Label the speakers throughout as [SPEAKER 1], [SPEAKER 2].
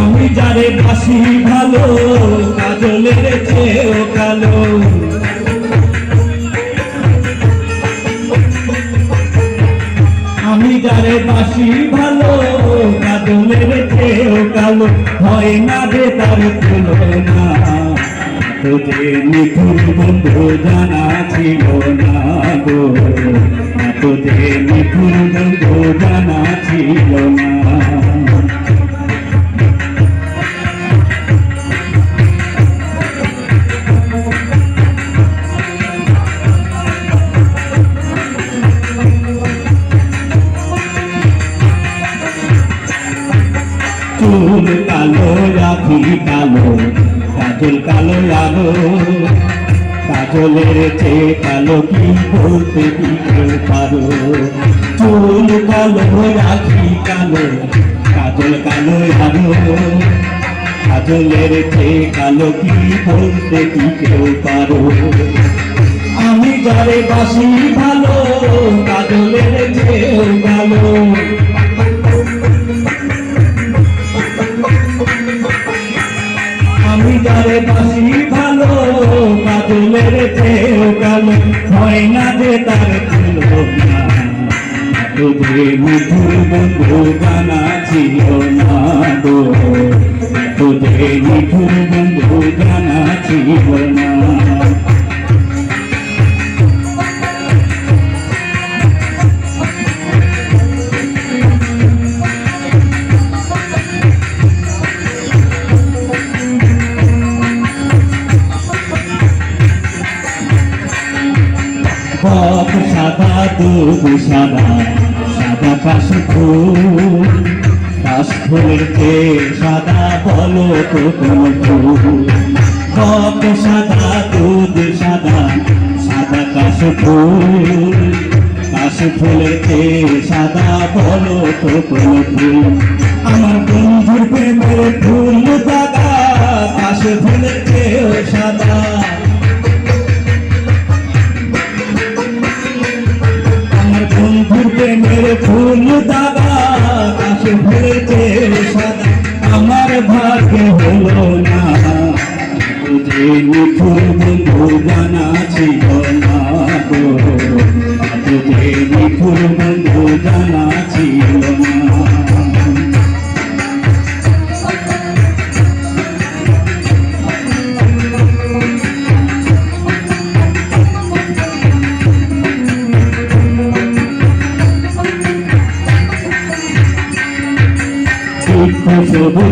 [SPEAKER 1] আমি যারে বাসি ভালো কাজলের চেয়েও কালো। আমি যারে বাসি ভালো কাজলের চেয়েও কালো। হয় না যে তার তুলনা তোদের নিখুঁত বন্ধু জানা ছিল না গো। তোদের নিখুঁত বন্ধু জানা ছিল না। কালো রাখি কালো, কাজল কালো আলো কাজলের চেয়ে কালো কি বলতে কেউ পারো? চুল কালো রাখি কালো, কাজল কালো আলো কাজলের চেয়ে কালো কি বলতে পারো? আমি যারে বাসি ভালো, কাজলের কাজলের চেয়েও কালো হয় না যে তার না তোদের মধুর বন্ধু জানা ছিল না গো। পথ সাদা দুধ সাদা সাদা কাশ ফুল ফুলের চেয়ে সাদা বলো তো কোন ফুল পথ সাদা দুধ সাদা সাদা কাশ ফুল কাশ ফুলের চেয়ে সাদা বলো তো কোন ফুল আমার বন্ধুর প্রেমের ফুল দাদা কাশ ফুলের চেয়েও সাদা। ভাগ্য হলো না। যে নিখুর বন্ধু জানা ছিল না গো। যে নিখুর বন্ধু জানা ছিল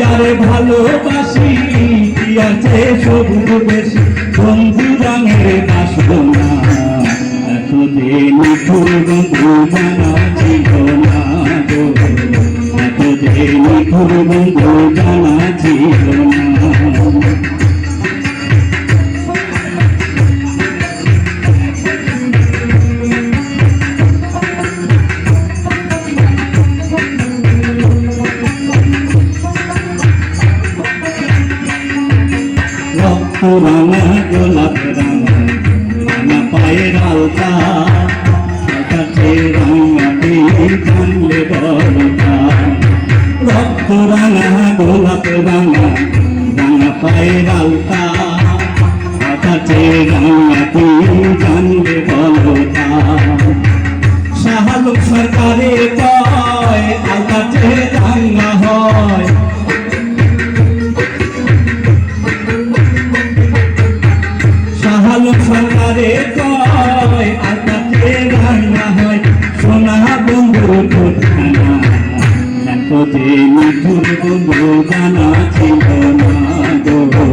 [SPEAKER 1] যারে ভালোবাসি আছে সবুজ বেশি। বন্ধু রঙের বাসব না। এতদিন ফুল বন্ধু জানা ছিল না এতদিন ফুল বন্ধু জানা রাঙা গোলাপ রাঙা রাঙা পায়ের আলতা কাছে রাঙাটি জানলে বলতা রক্ত রাঙা, গোলাপ রাঙা রাঙা পায়ের আলতা কাছে রাঙাটি জানলে বলতা শাহালুক সরকারে বন্ধু জানা ছিল না গো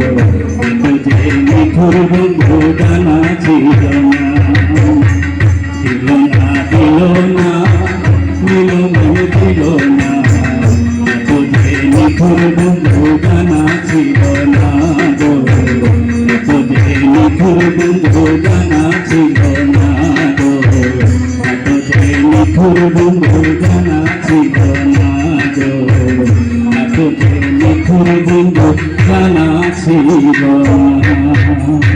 [SPEAKER 1] যে নিঠুর বন্ধু জানা ছিল না দিল না দিল না দিল মনে দিল না যে নিঠুর বন্ধু জানা Thank you.